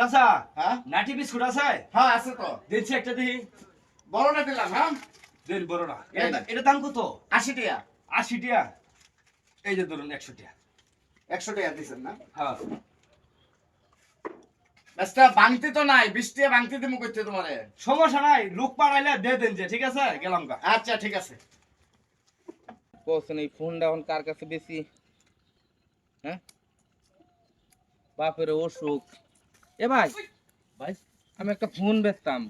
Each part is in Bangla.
চাচা হ্যাঁ? নাটি বিস্কুট আছে? হ্যাঁ আছে তো। দিচ্ছি একটা দেখি বড়টা দিলাম হ্যাঁ? দেন বড়টা এটা দাম কত? আশি টাকা আশি টাকা এই যে ধরুন একশো টাকা একশো টাকা দিচ্ছেন না? হ্যাঁ। তো নাই দিমু করতে তোমারে। সমস্যা নাই লোক পাড়াইলে দেন যে ঠিক আছে? গেলাম গা। আচ্ছা ঠিক আছে। কোসেন এই ফোনটা এখন কার কাছে বেশি? হ্যাঁ? বাপের অসুখ। এ ভাই ভাই। আমি একটা ফোন বেচতাম।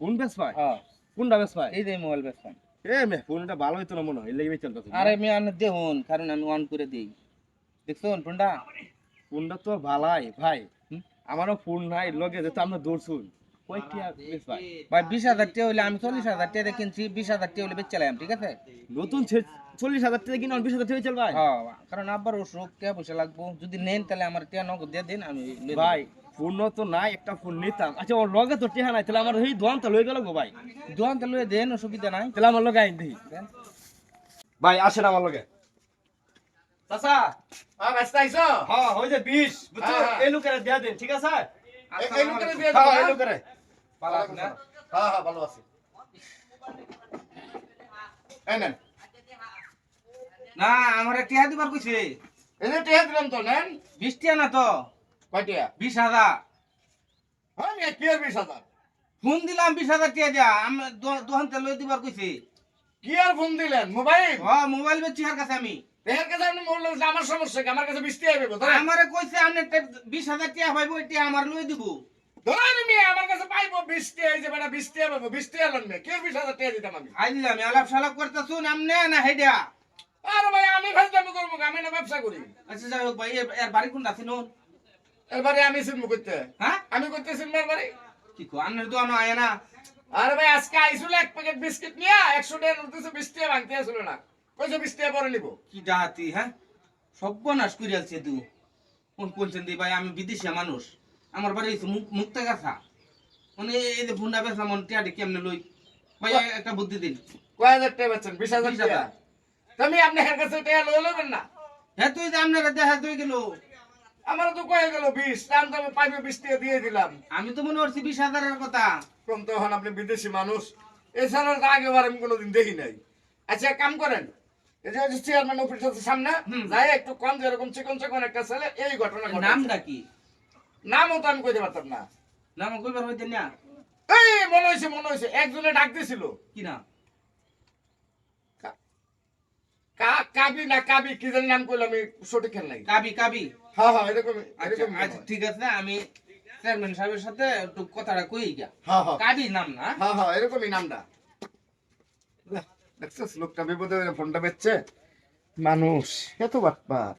কোন বেশ ভাই হ্যাঁ। কোনটা বেশ ভাই এই যে মোবাইল বেচতাম। এ মে ফোনটা ভালো হইতো না মনে হয় লেগে আরে আমি আনে দেখুন কারণ আমি অন করে দিই। দেখছুন ফোনটা ফোনটা তো ভালাই ভাই। হুম? আমারও ফোন নাই লগে যেতে আমরা দৌড়ছুন। ভাই ভাই বিশ হাজার টাকা হইলে আমি চল্লিশ হাজার টাকা দিয়ে কিনছি বিশ হাজার টাকা হইলে বেচলাম ঠিক আছে? নতুন চল্লিশ হাজার টাকা কিনে বিশ হাজার টাকা চল ভাই। হ্যাঁ কারণ আব্বার অসুখ কে পয়সা লাগবো। যদি নেন তাহলে আমার টাকা নগদ দিয়ে দিন আমি ভাই ফোন তো নাই একটা ফোন নিতাম। আচ্ছা ওর লগে তো টিহা নাই তাহলে আমার এই দোয়ান তো লই গেল গো ভাই। দোকান তো লয়ে দেন অসুবিধা নাই। তাহলে আমার লগে আইন দিই ভাই আসেন আমার লগে। চাচা ব্যস্ত আইছো? হ্যাঁ ওই যে বিশ বুঝছ। এই লোকের দিয়ে দিন ঠিক আছে? এই লোকের দিয়ে এই? ভালো আছে না? হ্যাঁ? হ্যাঁ ভালো আছে। এই না আমার টিয়া দিবার কইছে। যে দিলাম তো নেন। টিয়া না তো? কয় টিয়া বিশ হাজার। হ্যাঁ মেয়ে কি আর বিশ হাজার? ফোন দিলাম বিশ হাজার টিয়া দিয়া। আমি দোকান তে লই দিবার কইছে। কি আর ফোন দিলেন? মোবাইল? হ মোবাইল বেচছি আর কাছে আমি? দেহের কাছে আপনি আমার সমস্যা কি? আমার কাছে বিশ টিয়া ধরেন আমারে কইছে আপনি বিশ হাজার টিয়া পাইবো টিয়া আমার লই দিব। ধরেন মেয়ে আমার কাছে পাইবো। বিশ টিয়া এই যে বেটা বিশ টিয়া পাবো বিশ টিয়া লোন মেয়ে কি আর বিশ হাজার টিয়া দিতাম আমি? আই দিলাম আলাপ সালাপ করতে শুন আমনে না হেডিয়া আরে ভাই আমি ফাজলামি করব আমি না ব্যবসা করি। আচ্ছা যাই হোক ভাই এর- এর বাড়ি কোনটা আছে নুন এরবারে আমি চিনবো করতে। হ্যাঁ? আমি করতে চিনবো এরবারে কি কো আপনার দোকান আয় না? আরে ভাই আজকে আইছিল এক প্যাকেট বিস্কিট নিয়ে একশো টাকা উঠতেছে বিশ টাকা ভাঙতে আসলো না। কইছো বিশ টাকা পরে নিবো। কি ডাহাতি হ্যাঁ? সর্বনাশ করিয়ালছে তু। কোন কোনছেন দি ভাই আমি বিদেশি মানুষ। আমার বাড়ি মুক- মুক্তা গাছা মানে এই যে ফুন্ডা বেচা মন টিয়াটি কেমনে লই? ভাই একটা বুদ্ধি দিন। কয় হাজার টাকা বেচছেন? বিশ হাজার টাকা। তুমি আপনার কাছে টাকা লয়ে লবেন না। হ্যাঁ তুই যে আপনারা দেখা তুই গেল আমার তো কয়ে গেল বিশ তার তো আমি পাইবে বিশ টাকা দিয়ে দিলাম। আমি তো মনে করছি বিশ হাজারের কথা। কম তখন আপনি বিদেশি মানুষ এছাড়া তো আগেবার আমি কোনোদিন দেখি নাই। আচ্ছা এক কাম করেন এই যে হচ্ছে চেয়ারম্যান অফিসের সামনে। যাই একটু কম যেরকম চিকন চিকন একটা ছেলে এই ঘটনা ঘটেছে। নামটা কি? নামও তো আমি কইতে পারতাম না। কইবার হইতেন না। এই মনে হয়েছে মনে হয়েছে একজনে ডাক দিছিল। কি না কা- কাবি না কাবি কি জানি নাম কইলাম আমি সঠিক খেল নাই। কাবি কাবি। হ্যাঁ হ্যাঁ এরকম আচ্ছা এরকম আচ্ছা ঠিক আছে আমি চেয়ারম্যান সাহেবের সাথে একটু কথাটা কই গিয়া। হ্যাঁ হ্যাঁ। কাবি নাম না? হ্যাঁ হ্যাঁ এরকমই নামটা। দেখছিস লোকটা বিপদে ফোনটা বেচছে? মানুষ এত বাটপার।